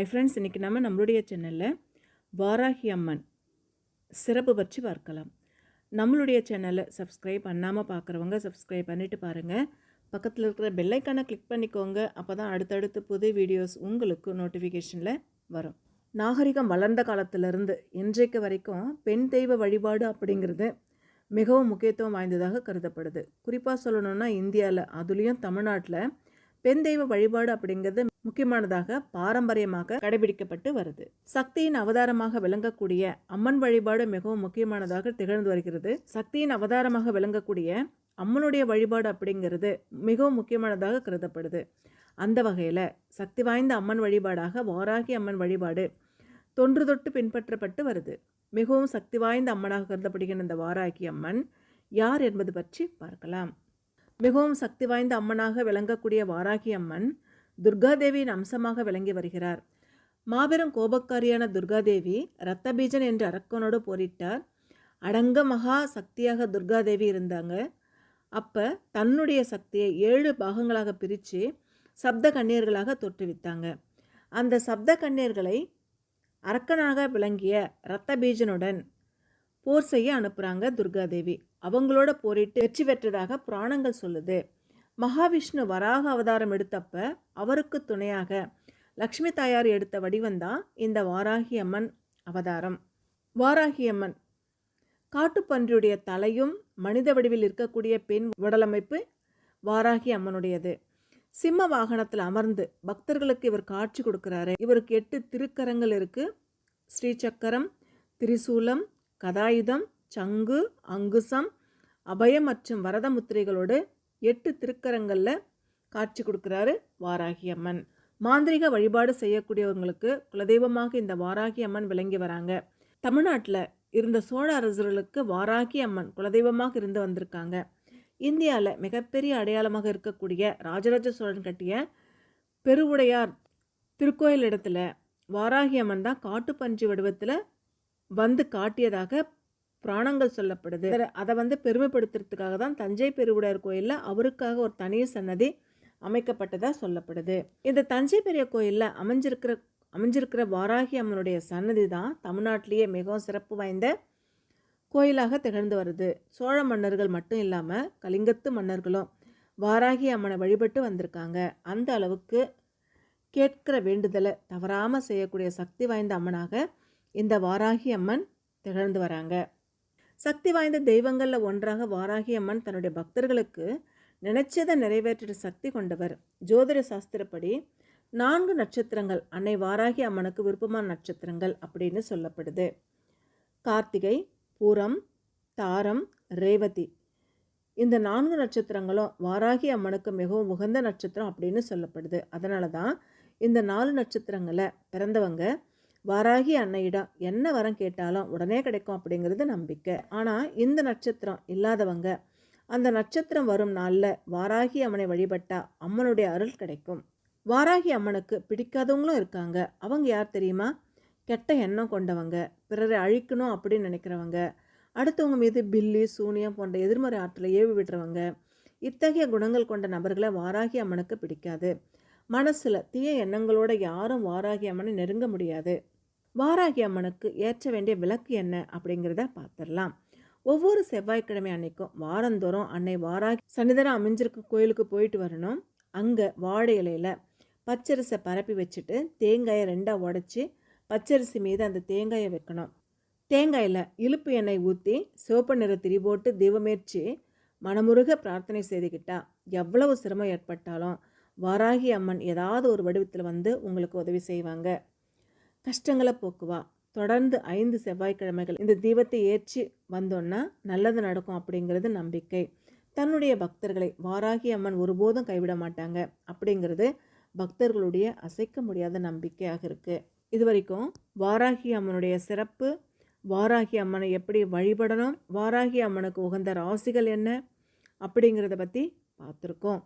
ஐ friends இன்றைக்கி நம்ம நம்மளுடைய சேனலில் வாராகி அம்மன் சிறப்பு பற்றி பார்க்கலாம். நம்மளுடைய சேனலை சப்ஸ்கிரைப் பண்ணாமல் பார்க்குறவங்க சப்ஸ்கிரைப் பண்ணிவிட்டு பாருங்கள் பக்கத்தில் இருக்கிற பெல்லைக்கானை கிளிக் பண்ணிக்கோங்க. அப்போ தான் அடுத்தடுத்து புது வீடியோஸ் உங்களுக்கு நோட்டிஃபிகேஷனில் வரும். நாகரிகம் வளர்ந்த காலத்திலிருந்து இன்றைக்கு வரைக்கும் பெண் தெய்வ வழிபாடு அப்படிங்கிறது மிகவும் முக்கியத்துவம் வாய்ந்ததாக கருதப்படுது. குறிப்பாக சொல்லணும்னா இந்தியாவில் அதுலேயும் தமிழ்நாட்டில் பெண் தெய்வ வழிபாடு அப்படிங்கிறது முக்கியமானதாக பாரம்பரியமாக கடைபிடிக்கப்பட்டு வருது. சக்தியின் அவதாரமாக விளங்கக்கூடிய அம்மன் வழிபாடு மிகவும் முக்கியமானதாக திகழ்ந்து வருகிறது. சக்தியின் அவதாரமாக விளங்கக்கூடிய அம்மனுடைய வழிபாடு அப்படிங்கிறது மிகவும் முக்கியமானதாக கருதப்படுது. அந்த வகையில் சக்தி வாய்ந்த அம்மன் வழிபாடாக வாராகி அம்மன் வழிபாடு தொன்று தொட்டு பின்பற்றப்பட்டு வருது. மிகவும் சக்தி வாய்ந்த அம்மனாக கருதப்படுகின்ற இந்த வாராகி அம்மன் யார் என்பது பற்றி பார்க்கலாம். மிகவும் சக்தி வாய்ந்த அம்மனாக விளங்கக்கூடிய வாராகி அம்மன் துர்காதேவியின் அம்சமாக விளங்கி வருகிறார். மாபெரும் கோபக்காரியான துர்காதேவி ரத்தபீஜன் என்ற அரக்கனோடு போரிட்டார். அடங்க மகா சக்தியாக துர்காதேவி இருந்தாங்க. அப்போ தன்னுடைய சக்தியை ஏழு பாகங்களாக பிரித்து சப்த கண்ணீர்களாக தோற்றுவித்தாங்க. அந்த சப்த கண்ணீர்களை அரக்கனாக விளங்கிய ரத்தபீஜனுடன் போர் செய்ய அனுப்புகிறாங்க துர்காதேவி. அவங்களோட போரிட்டு வெற்றி பெற்றதாக புராணங்கள் சொல்லுது. மகாவிஷ்ணு வராக அவதாரம் எடுத்தப்ப அவருக்கு துணையாக லக்ஷ்மி தாயார் எடுத்த வடிவந்தான் இந்த வாராகி அம்மன் அவதாரம். வாராகி அம்மன் காட்டுப்பன்றியுடைய தலையும் மனித வடிவில் இருக்கக்கூடிய பெண் உடலமைப்பு வாராகி அம்மனுடையது சிம்ம வாகனத்தில் அமர்ந்து பக்தர்களுக்கு இவர் காட்சி கொடுக்குறாரு. இவருக்கு எட்டு திருக்கரங்கள் இருக்கு. ஸ்ரீசக்கரம் திரிசூலம் கதாயுதம் சங்கு அங்குசம் அபயம் மற்றும் வரத முத்திரைகளோடு எட்டு திருக்கரங்களில் காட்சி கொடுக்குறாரு வாராகி அம்மன் மாந்திரிக வழிபாடு செய்யக்கூடியவங்களுக்கு குலதெய்வமாக இந்த வாராகி அம்மன் விளங்கி வராங்க. தமிழ்நாட்டில் இருந்த சோழ அரசர்களுக்கு வாராகி அம்மன் குலதெய்வமாக இருந்து வந்திருக்காங்க. இந்தியாவில் மிகப்பெரிய அடையாளமாக இருக்கக்கூடிய ராஜராஜ சோழன் கட்டிய பெருவுடையார் திருக்கோயில் இடத்துல வாராகி அம்மன் தான் காட்டுப்பஞ்சு வடிவத்தில் வந்து காட்டியதாக புராணங்கள் சொல்லப்படுது. அதை வந்து பெருமைப்படுத்துறதுக்காக தான் தஞ்சை பெருவுடையார் கோயிலில் அவருக்காக ஒரு தனி சன்னதி அமைக்கப்பட்டதாக சொல்லப்படுது. இந்த தஞ்சை பெரிய கோயிலில் அமைஞ்சிருக்கிற அமைஞ்சிருக்கிற வாராகி அம்மனுடைய சன்னதி தான் தமிழ்நாட்டிலேயே மிகவும் சிறப்பு வாய்ந்த கோயிலாக திகழ்ந்து வருது. சோழ மன்னர்கள் மட்டும் இல்லாமல் கலிங்கத்து மன்னர்களும் வாராகி அம்மனை வழிபட்டு வந்திருக்காங்க. அந்த அளவுக்கு கேட்கிற வேண்டுதலை தவறாமல் செய்யக்கூடிய சக்தி வாய்ந்த அம்மனாக இந்த வாராகி அம்மன் திகழ்ந்து வராங்க. சக்தி வாய்ந்த தெய்வங்களில் ஒன்றாக வாராகி அம்மன் தன்னுடைய பக்தர்களுக்கு நினைச்சதை நிறைவேற்ற சக்தி கொண்டவர். ஜோதிட சாஸ்திரப்படி நான்கு நட்சத்திரங்கள் அன்னை வாராகி அம்மனுக்கு விருப்பமான நட்சத்திரங்கள் அப்படின்னு சொல்லப்படுது. கார்த்திகை பூரம் தாரம் ரேவதி. இந்த நான்கு நட்சத்திரங்களும் வாராகி அம்மனுக்கு மிகவும் உகந்த நட்சத்திரம் அப்படின்னு சொல்லப்படுது. அதனால தான் இந்த நாலு நட்சத்திரங்களை பிறந்தவங்க வாராகி அன்னையிடம் என்ன வரம் கேட்டாலும் உடனே கிடைக்கும் அப்படிங்கிறது நம்பிக்கை. ஆனால் இந்த நட்சத்திரம் இல்லாதவங்க அந்த நட்சத்திரம் வரும் நாளில் வாராகி அம்மனை வழிபட்டா அம்மனுடைய அருள் கிடைக்கும். வாராகி அம்மனுக்கு பிடிக்காதவங்களும் இருக்காங்க. அவங்க யார் தெரியுமா? கெட்ட எண்ணம் கொண்டவங்க பிறரை அழிக்கணும் அப்படின்னு நினைக்கிறவங்க அடுத்தவங்க மீது பில்லி சூனியம் போன்ற எதிர்மறை ஆற்றலை ஏவி விடுறவங்க இத்தகைய குணங்கள் கொண்ட நபர்களை வாராகி அம்மனுக்கு பிடிக்காது. மனசில் தீய எண்ணங்களோட யாரும் வாராகி அம்மனை நெருங்க முடியாது. வாராகி அம்மனுக்கு ஏற்ற வேண்டிய விளக்கு என்ன அப்படிங்கிறத பார்த்துடலாம். ஒவ்வொரு செவ்வாய்க்கிழமை அன்னைக்கும் வாரந்தோறும் அன்னை வாராகி சன்னிதனம் அமைஞ்சிருக்க கோயிலுக்கு போயிட்டு வரணும். அங்கே வாழை இலையில் பச்சரிசை பரப்பி வச்சுட்டு தேங்காயை ரெண்டாக உடச்சி பச்சரிசி மீது அந்த தேங்காயை வைக்கணும். தேங்காயில் இழுப்பு எண்ணெய் ஊற்றி சிவப்பு நிற திரி போட்டு தீபமேற்சி மனமுருக பிரார்த்தனை செய்துக்கிட்டா எவ்வளவு சிரமம் ஏற்பட்டாலும் வாராகி அம்மன் ஏதாவது ஒரு வடிவத்தில் வந்து உங்களுக்கு உதவி செய்வாங்க. கஷ்டங்களை போக்குவா. தொடர்ந்து ஐந்து செவ்வாய்க்கிழமைகள் இந்த தீபத்தை ஏற்றி வந்தோன்னா நல்லது நடக்கும் அப்படிங்கிறது நம்பிக்கை. தன்னுடைய பக்தர்களை வாராகி அம்மன் ஒருபோதும் கைவிட மாட்டாங்க அப்படிங்கிறது பக்தர்களுடைய அசைக்க முடியாத நம்பிக்கையாக இருக்குது இது வரைக்கும் வாராகி அம்மனுடைய சிறப்பு வாராகி அம்மனை எப்படி வழிபடணும் வாராகி அம்மனுக்கு உகந்த ராசிகள் என்ன அப்படிங்கிறத பற்றி பார்த்துருக்கோம்.